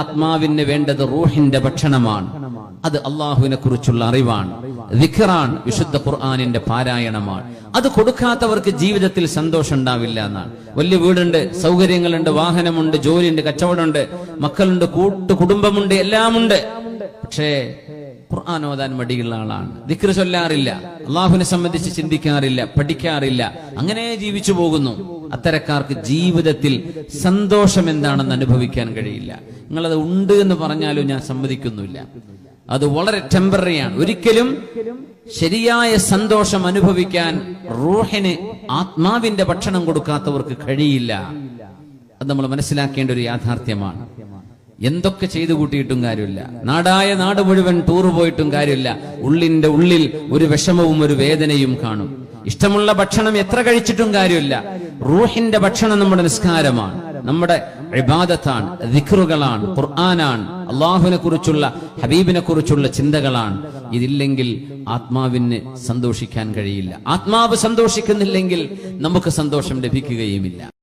ആത്മാവിന് വേണ്ടത് റൂഹിന്റെ ഭക്ഷണമാണ്. അത് അള്ളാഹുവിനെ കുറിച്ചുള്ള അറിവാണ്. വിഖറാൻ വിശുദ്ധ ഖുർആാനിന്റെ പാരായണമാണ്. അത് കൊടുക്കാത്തവർക്ക് ജീവിതത്തിൽ സന്തോഷം ഉണ്ടാവില്ല എന്നാണ്. വലിയ വീടുണ്ട് സൗകര്യങ്ങളുണ്ട് വാഹനമുണ്ട് ജോലിയുണ്ട് കച്ചവടമുണ്ട് മക്കളുണ്ട് കൂട്ടു കുടുംബമുണ്ട് എല്ലാമുണ്ട്. പക്ഷേ ഖുർആൻ ഓതാൻ മടിയുള്ള ആളാണ്. ദിക്ർ ചൊല്ലാറില്ല. അള്ളാഹുവിനെ സംബന്ധിച്ച് ചിന്തിക്കാറില്ല പഠിക്കാറില്ല. അങ്ങനെ ജീവിച്ചു പോകുന്നു. അത്തരക്കാർക്ക് ജീവിതത്തിൽ സന്തോഷം എന്താണെന്ന് അനുഭവിക്കാൻ കഴിയില്ല. നിങ്ങളത് ഉണ്ട് എന്ന് പറഞ്ഞാലും ഞാൻ സമ്മതിക്കുന്നില്ല. അത് വളരെ ടെമ്പററിയാണ് ഒരിക്കലും ശരിയായ സന്തോഷം അനുഭവിക്കാൻ റൂഹിന് ആത്മാവിന്റെ ഭക്ഷണം കൊടുക്കാത്തവർക്ക് കഴിയില്ല. അത് നമ്മൾ മനസ്സിലാക്കേണ്ട ഒരു യാഥാർത്ഥ്യമാണ്. എന്തൊക്കെ ചെയ്തു കൂട്ടിയിട്ടും കാര്യമില്ല. നാടായ നാട് മുഴുവൻ ടൂർ പോയിട്ടും കാര്യമില്ല. ഉള്ളിന്റെ ഉള്ളിൽ ഒരു വിഷമവും ഒരു വേദനയും കാണും. ഇഷ്ടമുള്ള ഭക്ഷണം എത്ര കഴിച്ചിട്ടും കാര്യമില്ല. റൂഹിന്റെ ഭക്ഷണം നമ്മുടെ നിസ്കാരമാണ്. നമ്മുടെ ഇബാദത്താണ് ദിക്റുകളാണ് ഖുർആനാണ് അള്ളാഹുവിനെ കുറിച്ചുള്ള ഹബീബിനെ കുറിച്ചുള്ള ചിന്തകളാണ്. ഇതില്ലെങ്കിൽ ആത്മാവിന് സന്തോഷിക്കാൻ കഴിയില്ല. ആത്മാവ് സന്തോഷിക്കുന്നില്ലെങ്കിൽ നമുക്ക് സന്തോഷം ലഭിക്കുകയുമില്ല.